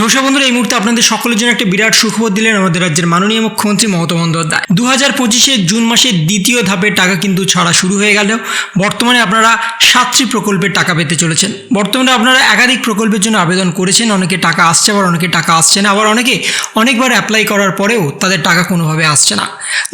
নমস্কার বন্ধুরা, এই মুহূর্তে আপনাদের সকলের জন্য একটা বিরাট সুখবর দিলেন আমাদের রাজ্যের মাননীয় মুখ্যমন্ত্রী মমতা বন্দ্যোপাধ্যায়। দু হাজার পঁচিশে জুন মাসের দ্বিতীয় ধাপের টাকা কিন্তু ছাড়া শুরু হয়ে গেল। বর্তমানে আপনারা সাতটি প্রকল্পের টাকা পেতে চলেছেন। বর্তমানে আপনারা একাধিক প্রকল্পের জন্য আবেদন করেছেন। অনেকে টাকা আসছে, আবার অনেকে টাকা আসছে না। আবার অনেকে অনেকবার অ্যাপ্লাই করার পরেও তাদের টাকা কোনোভাবে আসছে না।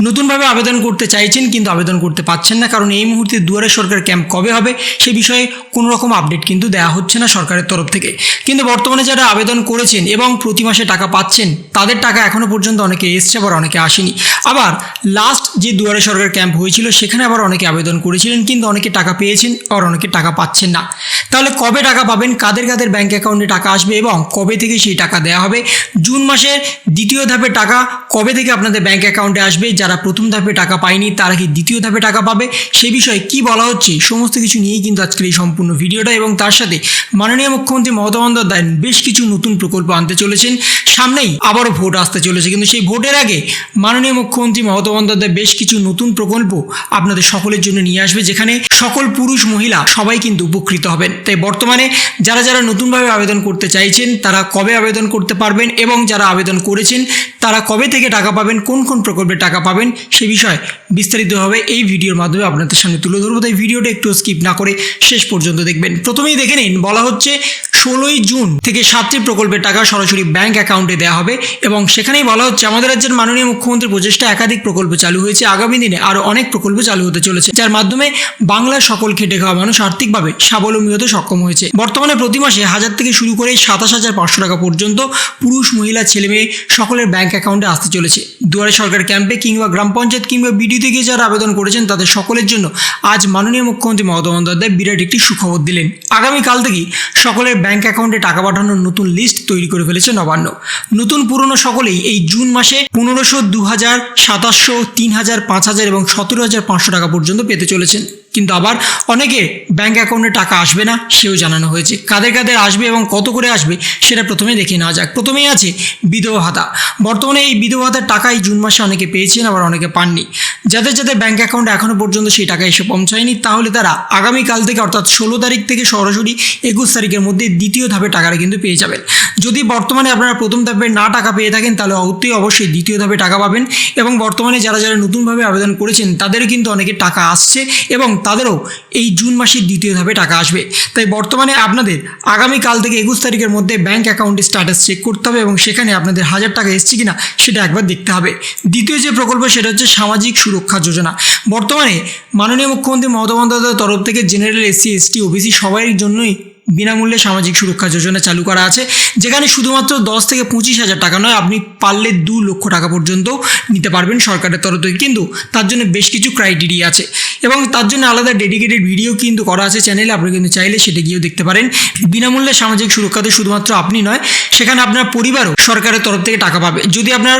নতুনভাবে আবেদন করতে চাইছেন, কিন্তু আবেদন করতে পারছেন না। কারণ এই মুহূর্তে দুয়ারে সরকার ক্যাম্প কবে হবে, সে বিষয়ে কোনো রকম আপডেট কিন্তু দেওয়া হচ্ছে না সরকারের তরফ থেকে। কিন্তু বর্তমানে যারা আবেদন করেছেন এবং প্রতি মাসে টাকা পাচ্ছেন, তাদের টাকা এখনও পর্যন্ত অনেকে এসছে, আবার অনেকে আসেনি। আবার লাস্ট যে দুয়ারে সরকার ক্যাম্প হয়েছিল, সেখানে আবার অনেকে আবেদন করেছিলেন, কিন্তু অনেকে টাকা পেয়েছেন আর অনেকে টাকা পাচ্ছেন না। তাহলে কবে টাকা পাবেন, কাদের কাদের ব্যাঙ্ক অ্যাকাউন্টে টাকা আসবে এবং কবে থেকে সেই টাকা দেওয়া হবে? জুন মাসের দ্বিতীয় ধাপে টাকা কবে থেকে আপনাদের ব্যাংক অ্যাকাউন্টে আসবে, যারা প্রথম ধাপে টাকা পায়নি, তারা কি দ্বিতীয় ধাপে টাকা পাবে? সে বিষয়ে কি বলা হচ্ছে, সমস্ত কিছু নিয়েই কিন্তু আজকের এই সম্পূর্ণ ভিডিওটা এবং তার সাথে মাননীয় মুখ্যমন্ত্রী মমতা বন্দ্যোপাধ্যায় বেশ কিছু নতুন প্রকল্প আনতে চলেছেন। সামনেই আবারও ভোট আসতে চলেছে, কিন্তু সেই ভোটের আগে মাননীয় মুখ্যমন্ত্রী মমতা বন্দ্যোপাধ্যায় বেশ কিছু নতুন প্রকল্প আপনাদের সকলের জন্য নিয়ে আসবে, যেখানে সকল পুরুষ মহিলা সবাই কিন্তু উপকৃত হবেন। তাই বর্তমানে যারা যারা নতুনভাবে আবেদন করতে চাইছেন, তারা কবে আবেদন করতে পারবেন এবং যারা আবেদন করেছেন, তারা কবে থেকে টাকা পাবেন, কোন কোন প্রকল্পে টাকা পাবেন সে বিষয়ে বিস্তারিতভাবে এই ভিডিওর মাধ্যমে আপনাদের সামনে তুলে ধরবো। তাই ভিডিওটা একটু স্কিপ না করে শেষ পর্যন্ত দেখবেন। প্রথমেই দেখে নিন, বলা হচ্ছে ষোলোই জুন থেকে সাতটি প্রকল্পের টাকা সরাসরি ব্যাংক অ্যাকাউন্টে দেওয়া হবে এবং সেখানেই বলা হচ্ছে, আমাদের রাজ্যের মাননীয় মুখ্যমন্ত্রীর প্রচেষ্টা একাধিক প্রকল্প চালু হয়েছে। আগামী দিনে আরও অনেক প্রকল্প চালু হতে চলেছে, যার মাধ্যমে বাংলার সকল খেটে খাওয়া মানুষ আর্থিকভাবে স্বাবলম্বী হতে সক্ষম হয়েছে। বর্তমানে প্রতি মাসে হাজার থেকে শুরু করে সাতাশ হাজার পাঁচশো টাকা পর্যন্ত পুরুষ, মহিলা ছেলে মেয়ে সকলের ব্যাংক অ্যাকাউন্টে আসতে চলেছে। দুয়ারে সরকার ক্যাম্পে কিংবা গ্রাম পঞ্চায়েত কিংবা বিডিওতে গিয়ে যারা আবেদন করেছেন, তাদের সকলের জন্য আজ মাননীয় মুখ্যমন্ত্রী মমতা বন্দ্যোপাধ্যায় বিরাট একটি সুখবর দিলেন। আগামীকাল থেকেই সকলের ব্যাংক অ্যাকাউন্টে টাকা পাঠানোর নতুন লিস্ট তৈরি করে ফেলেছে নবান্ন। নতুন পুরনো সকলেই এই জুন মাসে পনেরোশো দু হাজার সাতাশশো তিন হাজার পাঁচ হাজার এবং সতেরো হাজার পাঁচশো টাকা পর্যন্ত পেতে চলেছেন। কিন্তু আবার অনেকে ব্যাংক অ্যাকাউন্টে টাকা আসবে না, সেও জানানো হয়েছে। কাদের কাদের আসবে এবং কত করে আসবে, সেটা প্রথমে দেখে নেওয়া যাক। প্রথমেই আছে বিধবা ভাতা। বর্তমানে এই বিধবা ভাতার টাকা এই জুন মাসে অনেকে পেয়েছেন, আবার অনেকে পাননি। যাদের যাদের ব্যাংক অ্যাকাউন্টে এখনও পর্যন্ত সেই টাকা এসে পৌঁছায়নি, তাহলে তারা আগামীকাল থেকে, অর্থাৎ ষোলো তারিখ থেকে সরাসরি একুশ তারিখের মধ্যে দ্বিতীয় ধাপে টাকাটা কিন্তু পেয়ে যাবেন। যদি বর্তমানে আপনারা প্রথম ধাপে না টাকা পেয়ে থাকেন, তাহলে অতি অবশ্যই দ্বিতীয় ধাপে টাকা পাবেন। এবং বর্তমানে যারা যারা নতুনভাবে আবেদন করেছেন তাদেরও কিন্তু অনেকে টাকা আসছে এবং তাদেরও এই জুন মাসের দ্বিতীয় ধাপে টাকা আসবে। তাই বর্তমানে আপনাদের আগামীকাল থেকে একুশ তারিখের মধ্যে ব্যাঙ্ক অ্যাকাউন্টের স্ট্যাটাস চেক করতে হবে এবং সেখানে আপনাদের হাজার টাকা এসছে কিনা, সেটা একবার দেখতে হবে। দ্বিতীয় যে প্রকল্প, সেটা হচ্ছে সামাজিক সুরক্ষা যোজনা। বর্তমানে মাননীয় মুখ্যমন্ত্রী মমতা বন্দ্যোপাধ্যায়ের তরফ থেকে জেনারেল এসসি, এসটি, ওবিসি সবাই জন্যই বিনামূল্যে সামাজিক সুরক্ষা যোজনা চালু করা আছে, যেখানে শুধুমাত্র দশ থেকে পঁচিশ হাজার টাকা নয়, আপনি পারলে দু লক্ষ টাকা পর্যন্ত নিতে পারবেন সরকারের তরফ থেকে। কিন্তু তার জন্য বেশ কিছু ক্রাইটেরিয়া আছে এবং তার জন্য আলাদা ডেডিকেটেড ভিডিও কিন্তু করা আছে চ্যানেলে আপনি কিন্তু চাইলে সেটা গিয়েও দেখতে পারেন। বিনামূল্যে সামাজিক সুরক্ষাতে শুধুমাত্র আপনি নয়, সেখানে আপনার পরিবারও সরকারের তরফ থেকে টাকা পাবে। যদি আপনার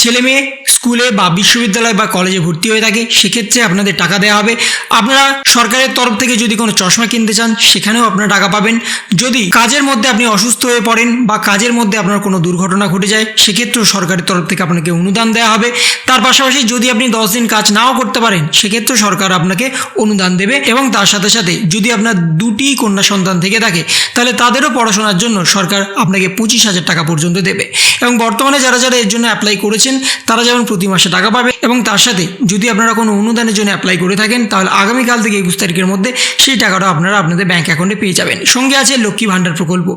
ছেলে মেয়ে স্কুলে বা বিশ্ববিদ্যালয় বা কলেজে ভর্তি হয়ে থাকে, সেক্ষেত্রে আপনাদের টাকা দেওয়া হবে। আপনারা সরকারের তরফ থেকে যদি কোনো চশমা কিনতে চান, সেখানেও আপনারা টাকা পাবেন। যদি কাজের মধ্যে আপনি অসুস্থ হয়ে পড়েন বা কাজের মধ্যে আপনার কোনো দুর্ঘটনা ঘটে যায়, সেক্ষেত্রেও সরকারের তরফ থেকে আপনাকে অনুদান দেওয়া হবে। তার পাশাপাশি যদি আপনি দশ দিন কাজ নাও করতে পারেন, সেক্ষেত্রেও সরকার আপনাকে অনুদান দেবে এবং তার সাথে সাথে যদি আপনার দুটি কন্যা সন্তান থেকে থাকে, তাহলে তাদেরও পড়াশোনার জন্য সরকার আপনাকে পঁচিশ হাজার টাকা পর্যন্ত দেবে। এবং বর্তমানে যারা যারা এর জন্য অ্যাপ্লাই করেছেন, তারা যেমন প্রতি মাসে টাকা পাবে এবং তার সাথে যদি আপনারা কোনো অনুদানের জন্য অ্যাপ্লাই করে থাকেন, তাহলে আগামীকাল থেকে একুশ তারিখের মধ্যে সেই টাকাটা আপনারা আপনাদের ব্যাঙ্ক অ্যাকাউন্টে পেয়ে যাবেন। সঙ্গে আছে লক্ষ্মী ভাণ্ডার প্রকল্প।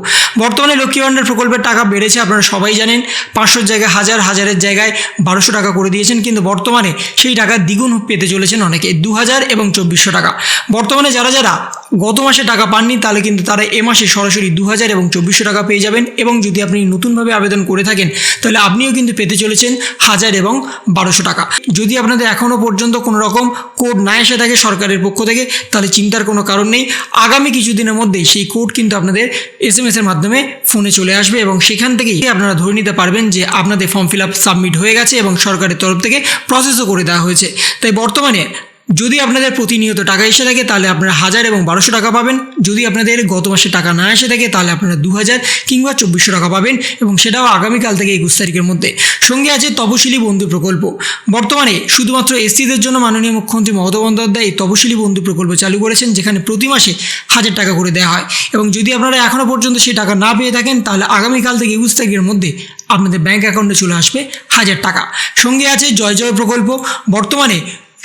বর্তমানে লক্ষ্মী ভাণ্ডার প্রকল্পের টাকা বেড়েছে, আপনারা সবাই জানেন, পাঁচশোর জায়গায়, হাজার, হাজারের জায়গায় বারোশো টাকা করে দিয়েছেন, কিন্তু বর্তমানে সেই টাকা দ্বিগুণ পেতে চলেছেন অনেকে দু হাজার এবং চব্বিশশো টাকা। বর্তমানে যারা যারা গত মাসে টাকা পাননি, তাহলে কিন্তু তারা এ মাসে সরাসরি দু হাজার এবং চব্বিশশো টাকা পেয়ে যাবেন। এবং যদি আপনি নতুনভাবে আবেদন করে থাকেন, তাহলে আপনিও কিন্তু পেতে চলেছেন হাজার এবং বারোশো টাকা। যদি আপনাদের এখনও পর্যন্ত কোনো রকম কোড না এসে থাকে সরকারের পক্ষ থেকে, তাহলে চিন্তার কোনো কারণ নেই। আগামী কিছুদিনের মধ্যেই সেই কোড কিন্তু আপনাদের এস এম এসের মাধ্যমে ফোনে চলে আসবে এবং সেখান থেকেই আপনারা ধরে নিতে পারবেন যে আপনাদের ফর্ম ফিল আপ সাবমিট হয়ে গেছে এবং সরকারের তরফ থেকে প্রসেসও করে দেওয়া হয়েছে। তাই বর্তমানে যদি আপনাদের প্রতিনিয়ত টাকা এসে থাকে, তাহলে আপনারা হাজার এবং বারোশো টাকা পাবেন। যদি আপনাদের গত মাসে টাকা না এসে থাকে, তাহলে আপনারা দু হাজার কিংবা চব্বিশশো টাকা পাবেন এবং সেটাও আগামীকাল থেকে একুশ তারিখের মধ্যে। সঙ্গে আছে তপশিলি বন্ধু প্রকল্প। বর্তমানে শুধুমাত্র এসসিদের জন্য মাননীয় মুখ্যমন্ত্রী মমতা বন্দ্যোপাধ্যায় এই তপশিলি বন্ধু প্রকল্প চালু করেছেন, যেখানে প্রতি মাসে হাজার টাকা করে দেওয়া হয়। এবং যদি আপনারা এখনও পর্যন্ত সেই টাকা না পেয়ে থাকেন, তাহলে আগামীকাল থেকে একুশ তারিখের মধ্যে আপনাদের ব্যাঙ্ক অ্যাকাউন্টে চলে আসবে হাজার টাকা। সঙ্গে আছে জয় জয় প্রকল্প। বর্তমানে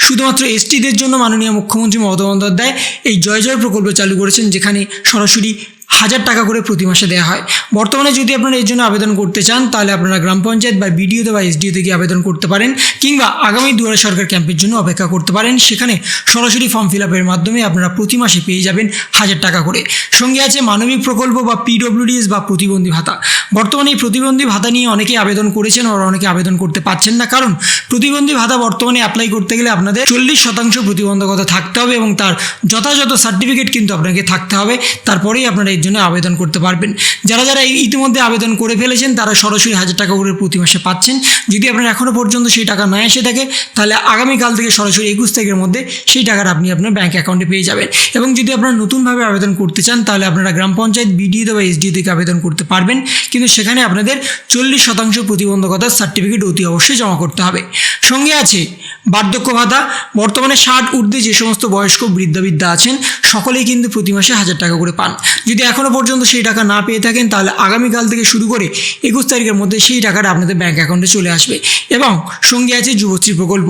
শুধুমাত্র এসটিদের জন্য মাননীয় মুখ্যমন্ত্রী মমতা বন্দ্যোপাধ্যায় এই জয় জয় প্রকল্প চালু করেছেন, যেখানে সরাসরি হাজার টাকা করে প্রতি মাসে দেওয়া হয়। বর্তমানে যদি আপনারা এর জন্য আবেদন করতে চান, তাহলে আপনারা গ্রাম পঞ্চায়েত বা বিডিওতে বা এসডিওতে গিয়ে আবেদন করতে পারেন, কিংবা আগামী দুয়ারে সরকার ক্যাম্পের জন্য অপেক্ষা করতে পারেন। সেখানে সরাসরি ফর্ম ফিল আপের মাধ্যমে আপনারা প্রতি মাসে পেয়ে যাবেন হাজার টাকা করে। সঙ্গে আছে মানবিক প্রকল্প বা পিডব্লিউডিএস বা প্রতিবন্ধী ভাতা। বর্তমানে এই প্রতিবন্ধী ভাতা নিয়ে অনেকেই আবেদন করেছেন আর অনেকে আবেদন করতে পারছেন না। কারণ প্রতিবন্ধী ভাতা বর্তমানে অ্যাপ্লাই করতে গেলে আপনাদের চল্লিশ শতাংশ প্রতিবন্ধকতা থাকতে হবে এবং তার যথাযথ সার্টিফিকেট কিন্তু আপনাকে থাকতে হবে। তারপরেই আপনারা এর জন্য আবেদন করতে পারবেন। যারা যারা ইতিমধ্যে আবেদন করে ফেলেছেন, তারা সরাসরি হাজার টাকা করে প্রতি মাসে পাচ্ছেন। যদি আপনার এখনও পর্যন্ত সেই টাকা না এসে থাকে, তাহলে আগামীকাল থেকে সরাসরি একুশ তারিখের মধ্যে সেই টাকাটা আপনি আপনার ব্যাঙ্ক অ্যাকাউন্টে পেয়ে যাবেন। এবং যদি আপনারা নতুনভাবে আবেদন করতে চান, তাহলে আপনারা গ্রাম পঞ্চায়েত বিডিও বা এসডিও থেকে আবেদন করতে পারবেন। কিন্তু সেখানে আপনাদের চল্লিশ শতাংশ প্রতিবন্ধকতার সার্টিফিকেট অতি অবশ্যই জমা করতে হবে। সঙ্গে আছে বার্ধক্য ভাতা। বর্তমানে ষাট ঊর্ধ্বে যে সমস্ত বয়স্ক বৃদ্ধা আছেন সকলেই কিন্তু প্রতি মাসে হাজার টাকা করে পান। যদি এখনও পর্যন্ত সেই টাকা না পেয়ে থাকেন, তাহলে আগামীকাল থেকে শুরু করে একুশ তারিখের মধ্যে সেই টাকাটা আপনাদের ব্যাঙ্ক অ্যাকাউন্টে চলে আসবে এবং সঙ্গে আছে যুবশ্রী প্রকল্প।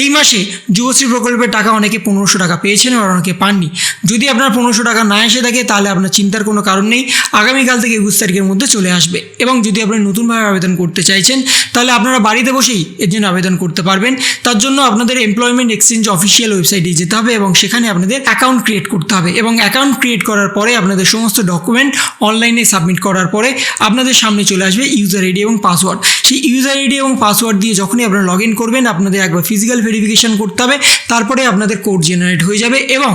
এই মাসে যুবশ্রী প্রকল্পের টাকা অনেকে পনেরোশো টাকা পেয়েছেন আর অনেকে পাননি। যদি আপনার পনেরোশো টাকা না এসে থাকে, তাহলে আপনার চিন্তার কোনো কারণ নেই। আগামীকাল থেকে একুশ তারিখের মধ্যে চলে আসবে এবং যদি আপনি নতুনভাবে আবেদন করতে চাইছেন, তাহলে আপনারা বাড়িতে বসেই এর জন্য আবেদন করতে পারবেন। তার জন্য আপনাদের এমপ্লয়মেন্ট এক্সচেঞ্জ অফিসিয়াল ওয়েবসাইটে যেতে হবে এবং সেখানে আপনাদের অ্যাকাউন্ট ক্রিয়েট করতে হবে এবং অ্যাকাউন্ট ক্রিয়েট করার পরে আপনাদের সমস্ত ডকুমেন্ট অনলাইনে সাবমিট করার পরে আপনাদের সামনে চলে আসবে ইউজার আইডি এবং পাসওয়ার্ড সেই ইউজার আইডি এবং পাসওয়ার্ড দিয়ে যখনই আপনারা লগ ইন করবেন, আপনাদের একবার ফিজিক্যাল ভেরিফিকেশান করতে হবে, তারপরে আপনাদের কোড জেনারেট হয়ে যাবে এবং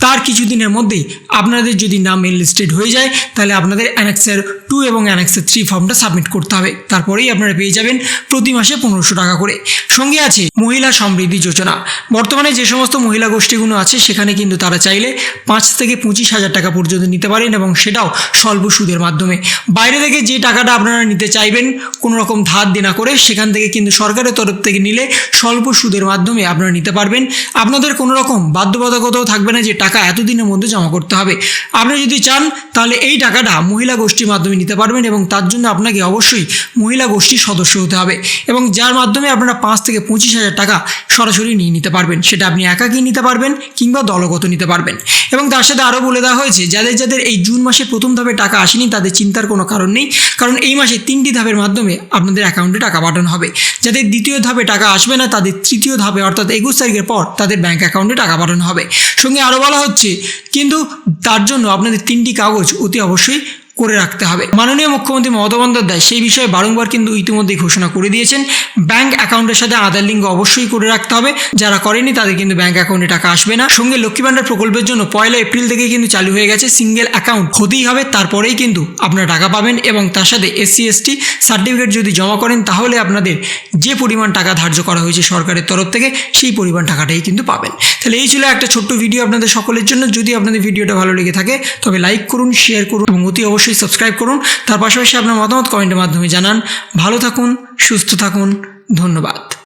তার কিছুদিনের মধ্যেই আপনাদের যদি নাম মেল লিস্টেড হয়ে যায়, তাহলে আপনাদের অ্যানেক্সের টু এবং অ্যানেক্সের থ্রি ফর্মটা সাবমিট করতে হবে। তারপরেই আপনারা পেয়ে যাবেন প্রতি মাসে পনেরোশো টাকা করে। সঙ্গে আছে মহিলা সমৃদ্ধি যোজনা। বর্তমানে যে সমস্ত মহিলা গোষ্ঠীগুলো আছে, সেখানে কিন্তু তারা চাইলে পাঁচ থেকে পঁচিশ হাজার টাকা পর্যন্ত নিতে পারেন এবং সেটাও স্বল্প সুদের মাধ্যমে। বাইরে থেকে যে টাকাটা আপনারা নিতে চাইবেন, কোনো রকম ধার দেনা করে সেখান থেকে কিন্তু সরকারের তরফ থেকে নিলে স্বল্প সুদের মাধ্যমে আপনারা নিতে পারবেন। আপনাদের কোনো রকম বাধ্যবাধকতাও থাকবে না যে টাকা এতদিনের মধ্যে জমা করতে হবে। আপনি যদি চান, তাহলে এই টাকাটা মহিলা গোষ্ঠীর মাধ্যমে নিতে পারবেন এবং তার জন্য আপনাকে অবশ্যই মহিলা গোষ্ঠীর সদস্য হতে হবে এবং যার মাধ্যমে আপনারা পাঁচ থেকে পঁচিশ হাজার টাকা সরাসরি নিয়ে নিতে পারবেন। সেটা আপনি একাকি নিতে পারবেন কিংবা দলগত নিতে পারবেন। এবং তার সাথে আরও বলে দেওয়া হয়েছে, যাদের যাদের এই জুন মাসে প্রথম ধাপে টাকা আসেনি, তাদের চিন্তার কোনো কারণ নেই। কারণ এই মাসে তিনটি ধাপের মাধ্যমে আপনাদের অ্যাকাউন্টে টাকা পাঠানো হবে। যাদের দ্বিতীয় ধাপে টাকা আসবে না, তাদের তৃতীয় ধাপে অর্থাৎ একুশ তারিখের পর তাদের ব্যাঙ্ক অ্যাকাউন্টে টাকা পাঠানো হবে। সঙ্গে আরও বলা হচ্ছে। কিন্তু তার জন্য আপনাদের তিনটি কাগজ অতি অবশ্যই করে রাখতে হবে। মাননীয় মুখ্যমন্ত্রী মমতা বন্দ্যোপাধ্যায় সেই বিষয়ে বারংবার কিন্তু ইতিমধ্যেই ঘোষণা করে দিয়েছেন। ব্যাংক অ্যাকাউন্টের সাথে আধার লিঙ্ক অবশ্যই করে রাখতে হবে। যারা করেনি তাদের কিন্তু ব্যাংক অ্যাকাউন্টে টাকা আসবে না। সঙ্গে লক্ষ্মী ভান্ডার প্রকল্পের জন্য পয়লা এপ্রিল থেকে কিন্তু চালু হয়ে গেছে সিঙ্গেল অ্যাকাউন্ট। হতেই হবে, তারপরেই কিন্তু আপনারা টাকা পাবেন এবং তার সাথে এসসি, এসটি সার্টিফিকেট যদি জমা করেন তাহলে আপনাদের যে পরিমাণ টাকা ধার্য করা হয়েছে সরকারের তরফ থেকে সেই পরিমাণ টাকাটাই কিন্তু পাবেন। তাহলে এই ছিল একটা ছোট্ট ভিডিও আপনাদের সকলের জন্য। যদি আপনাদের ভিডিওটা ভালো লেগে থাকে তবে লাইক করুন, শেয়ার করুন এবং অতি অবশ্যই সাবস্ক্রাইব করুন। তার পাশাপাশি আপনার মতামত কমেন্টের মাধ্যমে জানান। ভালো থাকুন, সুস্থ থাকুন। ধন্যবাদ।